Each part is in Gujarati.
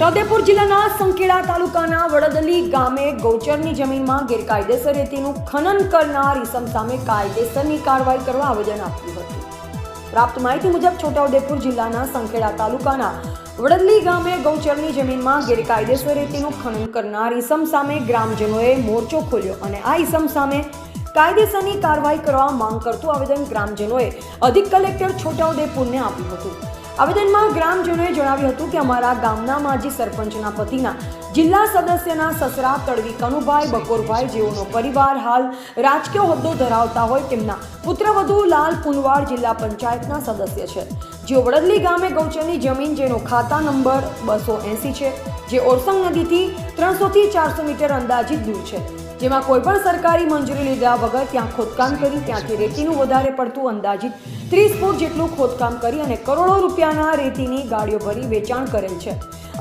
છોટાઉદેપુર જિલ્લાના સંખેડા તાલુકાના વડદલી ગામે ગૌચરની જમીનમાં ગેરકાયદેસર રેતીનું ખનન કરનાર ઈસમ સામે કાયદેસરની કાર્યવાહી કરવા આવેદન આપ્યું હતું. પ્રાપ્ત માહિતી મુજબ છોટાઉદેપુર જિલ્લાના સંખેડા તાલુકાના વડદલી ગામે ગૌચરની જમીનમાં ગેરકાયદેસર રેતીનું ખનન કરનાર ઈસમ સામે ગ્રામજનોએ મોરચો ખોલ્યો અને આ ઈસમ સામે કાયદેસરની કાર્યવાહી કરવા માંગ કરતું આવેદન ગ્રામજનોએ અધિક કલેક્ટર છોટાઉદેપુરને આપ્યું હતું. આવેદનમાં ગ્રામજનોએ જણાવ્યું હતું કે અમારા ગામના માજી સરપંચના પતિના જિલ્લા સદસ્યના સસરા તળવી કનુભાઈ, બકોરભાઈ જેઓનો પરિવાર હાલ રાજકીય હોદ્દો ધરાવતા હોય તેમના પુત્રવધુ લાલ પુનવાડ જિલ્લા પંચાયતના સદસ્ય છે. જેઓ વડદલી ગામે ગૌચરની જમીન જેનો ખાતા નંબર બસો એંસી છે, જે ઓરસંગ નદીથી ત્રણસોથી ચારસો મીટર અંદાજિત દૂર છે. જેમાં કોઈ પણ સરકારી મંજૂરી લીધા વગર ત્યાં ખોદકામ કરી, ત્યાંથી રેતીનું વધારે પડતું અંદાજિત ત્રીસ ફૂટ જેટલું ખોદકામ કરી અને કરોડો રૂપિયાના રેતીની ગાડીઓ ભરી વેચાણ કરેલ છે.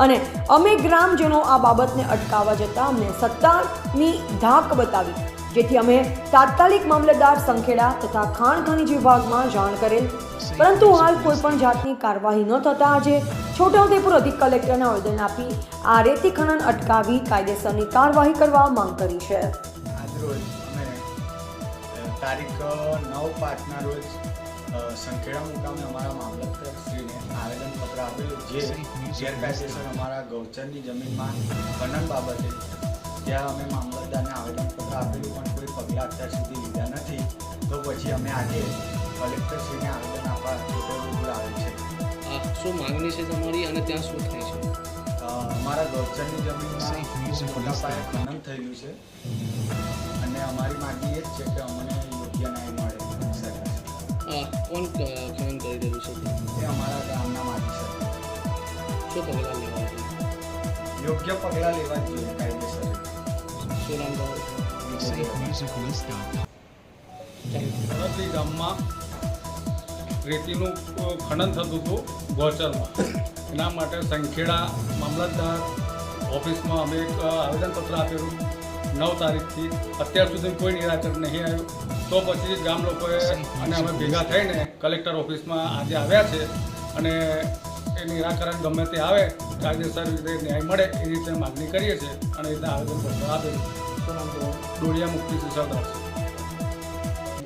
અને અમે ગ્રામજનો આ બાબતને અટકાવવા જતાં અમને સત્તાની ધાક બતાવી, જેથી અમે તાત્કાલિક મામલતદાર સંખેડા તથા ખાણ ખનીજ વિભાગમાં જાણ કરેલ. પરંતુ હાલ કોઈ પણ જાતની કાર્યવાહી ન થતાં આજે છોટાઉદેપુર અધિક કલેક્ટરને આવેદન આપી આ રેતી ખનન અટકાવી કાયદેસરની કાર્યવાહી કરવા માંગ કરી છે. આજરોજ અમે તારીખ નવ પાંચના રોજ સંખેડા મુકામે અમારા મામલતદારશ્રીને આવેદનપત્ર આપેલું જે ગેરકાયદેસર અમારા ગૌચરની જમીનમાં ખનન બાબતે ત્યાં અમે મામલતદારને આવેદનપત્ર આપેલું પણ કોઈ પગલાં અત્યાર સુધી લીધા નથી. તો પછી અમે આજે કલેક્ટરશ્રીને આવેદન આપવા શું માંગણી છે તમારી અને ત્યાં શું થાય છે? અમારા ગૌચરની જમીનમાં મોટા પાયે ખનન થયેલું છે. અને અમારી માંગણી એ જ છે કે અમને યોગ્ય ન્યાય મળે. કોણ ખનન કરી રહ્યું છે? એ અમારા ગામના માજી છે. શું પગલાં લેવા યોગ્ય પગલાં લેવા જોઈએ કાયદેસર શું નામ ગામમાં રેતીનું ખનન થતું હતું ગૌચરમાં. એના માટે સંખેડા મામલતદાર ઓફિસમાં અમે એક આવેદનપત્ર આપેલું. નવ તારીખથી અત્યાર સુધી કોઈ નિરાકરણ નહીં આવ્યું. તો પછી ગામ લોકોએ અને અમે ભેગા થઈને કલેક્ટર ઓફિસમાં આજે આવ્યા છે અને એ નિરાકરણ ગમે તે આવે, કાયદેસર રીતે ન્યાય મળે એ રીતે માગણી કરીએ છીએ અને એ રીતે આવેદનપત્ર આપેલું. ડોળિયા મુક્તિ સરદાર છે